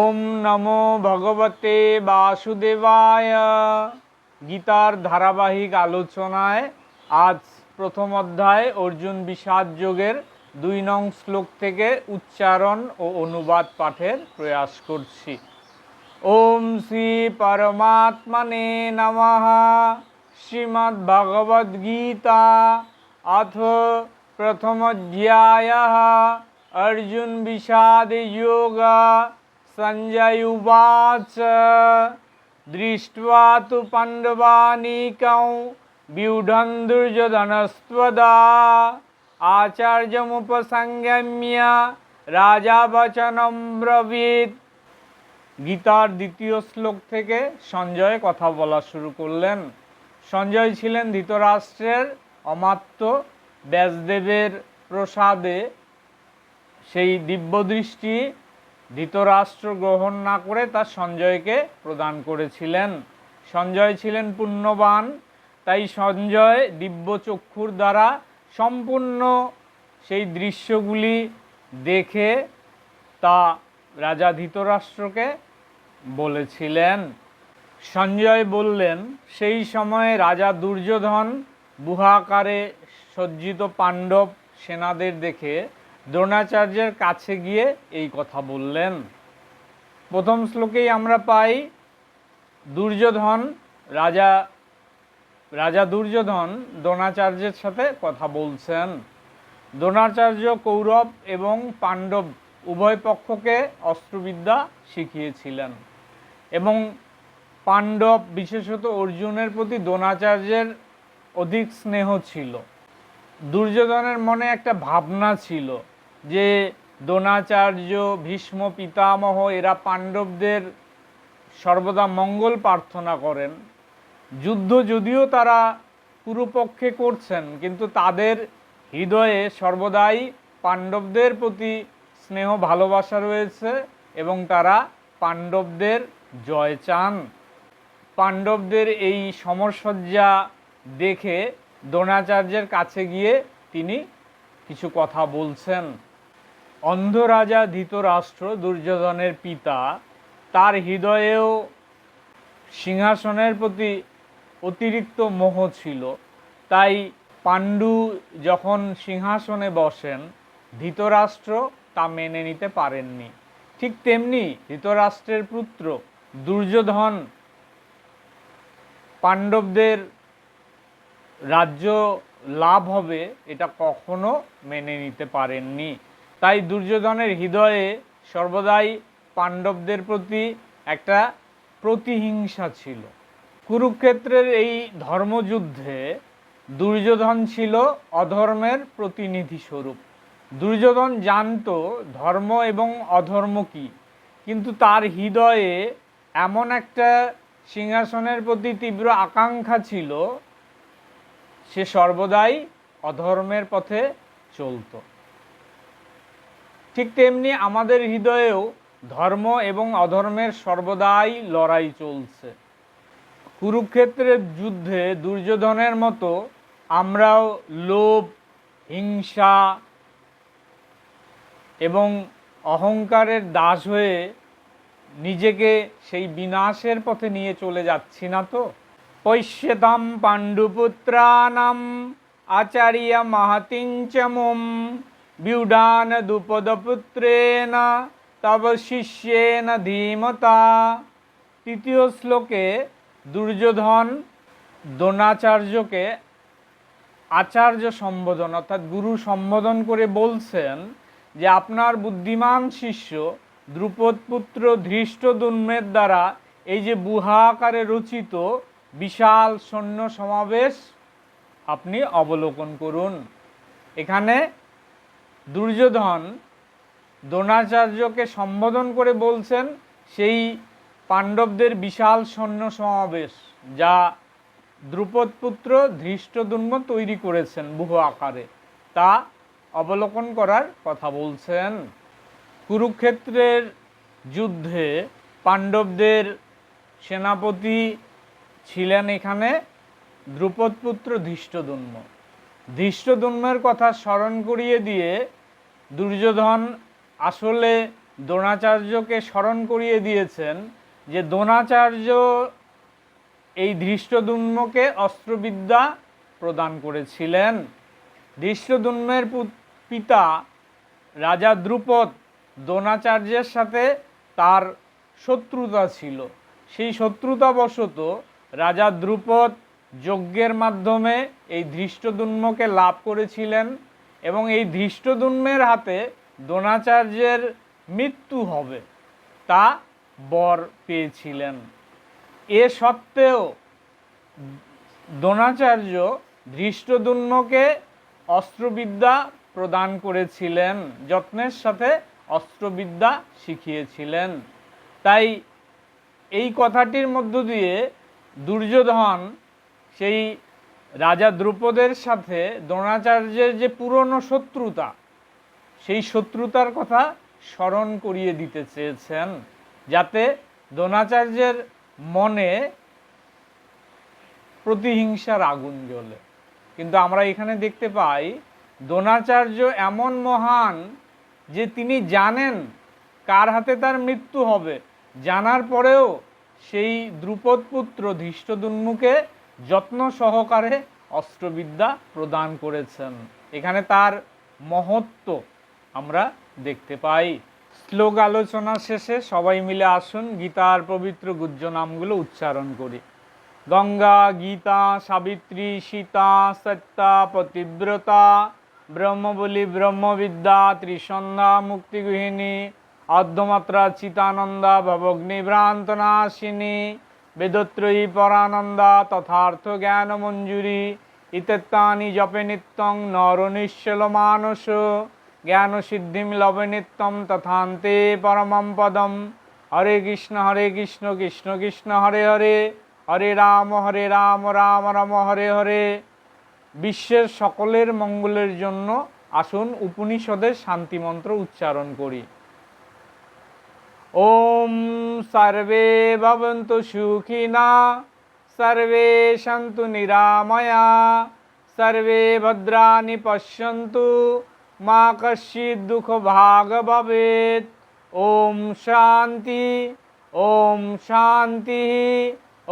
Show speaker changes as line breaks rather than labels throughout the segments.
ওম নমো ভগবতে বাসুদেবায় গীতার ধারাবাহিক আলোচনায় আজ প্রথম অধ্যায় অর্জুন বিষাদ যোগের দুই নং শ্লোক থেকে উচ্চারণ ও অনুবাদ পাঠের প্রয়াস করছি ওম শ্রী পরমাত্মনে নমহা শ্রীমদ্ ভগবদ্গীতা অথ প্রথম অধ্যায় অর্জুন বিষাদ যোগা सञ्जय उवाच दृष्ट्वा तु पाण्डवानीकौ व्यूढं दुर्योधनस्त्वदा आचार्यमुपसङ्गम्य রাজা বচনম ব্রবীত গীতার দ্বিতীয় শ্লোক থেকে সঞ্জয় কথা বলা শুরু করলেন সঞ্জয় ছিলেন ধৃতরাষ্ট্রের অমাত্য ব্যাসদেবের প্রসাদে সেই দিব্যদৃষ্টি ধৃতরাষ্ট্র গ্রহণ না করে তা সঞ্জয়কে প্রদান করেছিলেন সঞ্জয় ছিলেন পুণ্যবান তাই সঞ্জয় দিব্য চক্ষুর দ্বারা সম্পূর্ণ সেই দৃশ্যগুলি দেখে তা রাজা ধৃতরাষ্ট্রকে বলেছিলেন সঞ্জয় বললেন সেই সময়ে রাজা দুর্যোধন বুহাকারে সজ্জিত পাণ্ডব সেনাদের দেখে দ্রোণাচার্যের কাছে গিয়ে এই কথা বললেন প্রথম শ্লোকেই আমরা পাই দুর্যোধন রাজা রাজা দুর্যোধন দ্রোণাচার্যের সাথে কথা বলছেন দ্রোণাচার্য কৌরব এবং পাণ্ডব উভয় পক্ষকে অস্ত্রবিদ্যা শিখিয়েছিলেন এবং পাণ্ডব বিশেষত অর্জুনের প্রতি দ্রোণাচার্যের অধিক স্নেহ ছিল দুর্যোধনের মনে একটা ভাবনা ছিল যে দ্রোণাচার্য ভীষ্ম পিতামহ এরা পাণ্ডবদের সর্বদা মঙ্গল প্রার্থনা করেন যুদ্ধ যদিও তারা পুরোপক্ষে করছেন কিন্তু তাদের হৃদয়ে সর্বদাই পাণ্ডবদের প্রতি স্নেহ ভালোবাসা রয়েছে এবং তারা পাণ্ডবদের জয় চান পাণ্ডবদের এই সমরসজ্জা দেখে দ্রোণাচার্যের কাছে গিয়ে তিনি কিছু কথা বলছেন অন্ধরাজা ধৃতরাষ্ট্র দুর্যোধনের পিতা তার হৃদয়েও সিংহাসনের প্রতি অতিরিক্ত মোহ ছিল তাই পাণ্ডু যখন সিংহাসনে বসেন ধৃতরাষ্ট্র তা মেনে নিতে পারেননি ঠিক তেমনি ধৃতরাষ্ট্রের পুত্র দুর্যোধন পাণ্ডবদের রাজ্য লাভ হবে এটা কখনো মেনে নিতে পারেননি তাই দুর্যোধনের হৃদয়ে সর্বদাই পাণ্ডবদের প্রতি একটা প্রতিহিংসা ছিল কুরুক্ষেত্রের এই ধর্মযুদ্ধে দুর্যোধন ছিল অধর্মের প্রতিনিধি স্বরূপ দুর্যোধন জানত ধর্ম এবং অধর্ম কি কিন্তু তার হৃদয়ে এমন একটা সিংহাসনের প্রতি তীব্র আকাঙ্ক্ষা ছিল সে সর্বদাই অধর্মের পথে চলত ঠিক তেমনি আমাদের হৃদয়েও ধর্ম এবং অধর্মের সর্বদাই লড়াই চলছে কুরুক্ষেত্রের যুদ্ধে দুর্যোধনের মতো আমরাও লোভ হিংসা এবং অহংকারের দাস হয়ে নিজেকে সেই বিনাশের পথে নিয়ে চলে যাচ্ছি না তো পৈশ্যতাম পাণ্ডুপুত্রাণাম আচার্য মাহাতিঞ্চম বিউডানদুপদপুত্রেণ তব শিষ্যেন ধীমতা তৃতীয় শ্লোকে দুর্যোধন দ্রোণাচার্যকে আচার্য সম্বোধন অর্থাৎ গুরু সম্বোধন করে বলছেন যে আপনার বুদ্ধিমান শিষ্য দ্রুপদপুত্র দুর্মের দ্বারা এই যে বুহাকারে রচিত বিশাল সৈন্য সমাবেশ আপনি অবলোকন করুন এখানে দুর্যোধন দ্রোণাচার্যকে সম্বোধন করে বলছেন সেই পাণ্ডবদের বিশাল সৈন্য সমাবেশ যা দ্রুপদপুত্র ধৃষ্টদুম্ব তৈরি করেছেন বহু আকারে তা অবলোকন করার কথা বলছেন কুরুক্ষেত্রের যুদ্ধে পাণ্ডবদের সেনাপতি ছিলেন এখানে দ্রুপদপুত্র ধৃষ্টদুম্ন ধৃষ্টদুম্নের কথা স্মরণ করিয়ে দিয়ে দুর্যোধন আসলে দ্রোণাচার্যকে স্মরণ করিয়ে দিয়েছেন যে দ্রোণাচার্য এই ধৃষ্টদুম্মকে অস্ত্রবিদ্যা প্রদান করেছিলেন ধৃষ্টদুম্মের পিতা রাজা দ্রুপদ দ্রোণাচার্যের সাথে তার শত্রুতা ছিল সেই শত্রুতাবশত রাজা দ্রুপদ যজ্ঞের মাধ্যমে এই ধৃষ্টদুম্মকে লাভ করেছিলেন এবং এই ধৃষ্টদুম্মের হাতে দ্রোণাচার্যের মৃত্যু হবে তা বর পেয়েছিলেন এ সত্ত্বেও দ্রোণাচার্য ধৃষ্টদুম্নকে অস্ত্রবিদ্যা প্রদান করেছিলেন যত্নের সাথে অস্ত্রবিদ্যা শিখিয়েছিলেন তাই এই কথাটির মধ্য দিয়ে দুর্যোধন সেই রাজা দ্রুপদের সাথে দ্রোণাচার্যের যে পুরনো শত্রুতা সেই শত্রুতার কথা স্মরণ করিয়ে দিতে চেয়েছেন যাতে দ্রোণাচার্যের মনে প্রতিহিংসার আগুন জ্বলে কিন্তু আমরা এখানে দেখতে পাই দ্রোণাচার্য এমন মহান যে তিনি জানেন কার হাতে তার মৃত্যু হবে জানার পরেও সেই দ্রুপদ পুত্র ধৃষ্টদুন্মুকে যত্ন সহকারে অস্ত্রবিদ্যা প্রদান করেছেন এখানে তার মহত্ব আমরা দেখতে পাই শ্লোক আলোচনা শেষে সবাই মিলে আসুন গীতার পবিত্র গুজ্জ নামগুলো উচ্চারণ করি গঙ্গা গীতা সাবিত্রী সীতা সত্যা পতিব্রতা ব্রহ্মবলি ব্রহ্মবিদ্যা ত্রিসন্ধ্যা মুক্তিগৃহিণী অর্ধমাত্রা চিতানন্দা ভবগ্নিভ্রান্তনাশিনী বেদত্রয়ী পরানন্দা তথার্থ জ্ঞান মঞ্জুরি ইত্যানি জপে নিত্যং নর নিশ্চল মানস জ্ঞান সিদ্ধিম লবে নিত্যম তথান্তে পরমম পদম হরে কৃষ্ণ হরে কৃষ্ণ কৃষ্ণ কৃষ্ণ হরে হরে হরে রাম হরে রাম রাম রাম হরে হরে বিশ্বের সকলের মঙ্গলের জন্য আসুন উপনিষদের শান্তিমন্ত্র উচ্চারণ করি ॐ सर्वे भवन्तु सुखिना सर्वे सन्तु निरामया सर्वे भद्राणि पश्यन्तु मा कश्चित् दुःखभाग भवेत् ॐ शान्ति ॐ শান্তিহি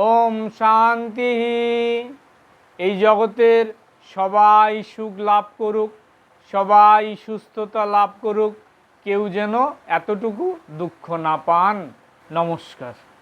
ॐ শান্তিহি এই জগতের সবাই সুখ লাভ করুক সবাই সুস্থতা লাভ করুক কেউ যেন এতটুকু দুঃখ না পান নমস্কার